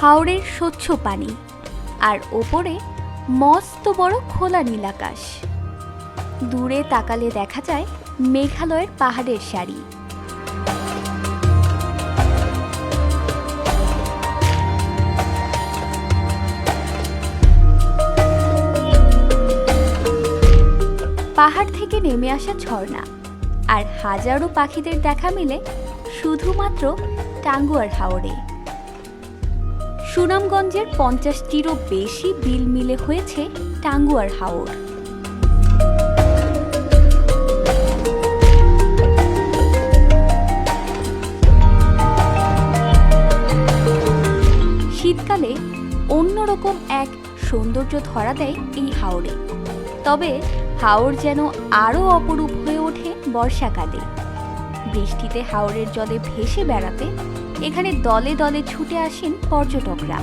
হাওড়ের স্বচ্ছ পানি, আর ওপরে মস্ত বড় খোলা নীল আকাশ। দূরে তাকালে দেখা যায় মেঘালয়ের পাহাড়ের সারি। পাহাড় থেকে নেমে আসা ঝর্ণা, আর হাজারো পাখিদের দেখা মিলে শুধুমাত্র টাঙ্গুয়ার হাওড়ে সুনামগঞ্জের পঞ্চাশটিরও বেশি বিল মিলে হয়েছে টাঙ্গুয়ার হাওর। শীতকালে অন্যরকম এক সৌন্দর্য ধরা দেয় এই হাওরে। তবে হাওর যেন আরও অপরূপ হয়ে ওঠে বর্ষাকালে। বৃষ্টিতে হাওড়ের জলে ভেসে বেড়াতে এখানে দলে দলে ছুটে আসেন পর্যটকরা।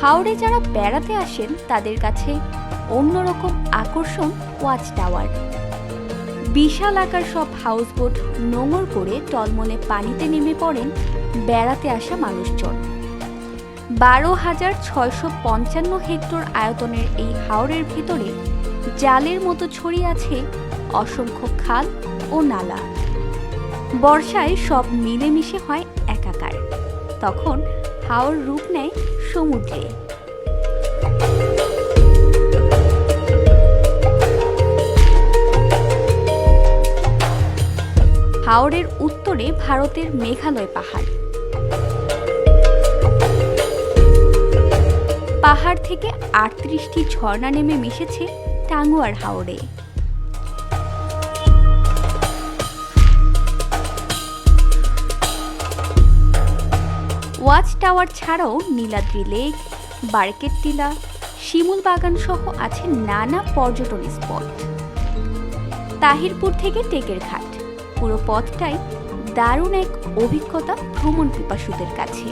হাওড়ে যারা বেড়াতে আসেন, তাদের কাছে অন্যরকম আকর্ষণ ওয়াচ টাওয়ার। বিশাল আকার সব হাউসবোট নোঙর করে টলমলে পানিতে নেমে পড়েন বেড়াতে আসা মানুষজন। বারো হাজার ছয়শো পঞ্চান্ন হেক্টর আয়তনের এই হাওরের ভিতরে জালের মতো ছড়িয়ে আছে অসংখ্য খাল ও নালা। বর্ষায় সব মিলেমিশে হয় একাকার। তখন হাওর রূপ নেয় সমুদ্রে। হাওড়ের উত্তরে ভারতের মেঘালয় পাহাড়। পাহাড় থেকে আটত্রিশটি ঝর্ণা নেমে মিশেছে টাঙ্গুয়ার হাওড়ে ওয়াচ টাওয়ার ছাড়াও নীলাদ্রি লেক, বার্কেট টিলা, শিমুল বাগান সহ আছে নানা পর্যটন স্পট। তাহিরপুর থেকে টেকের ঘাট। পুরো পথটাই দারুণ এক অভিজ্ঞতা ভ্রমণ পিপাসুদের কাছে।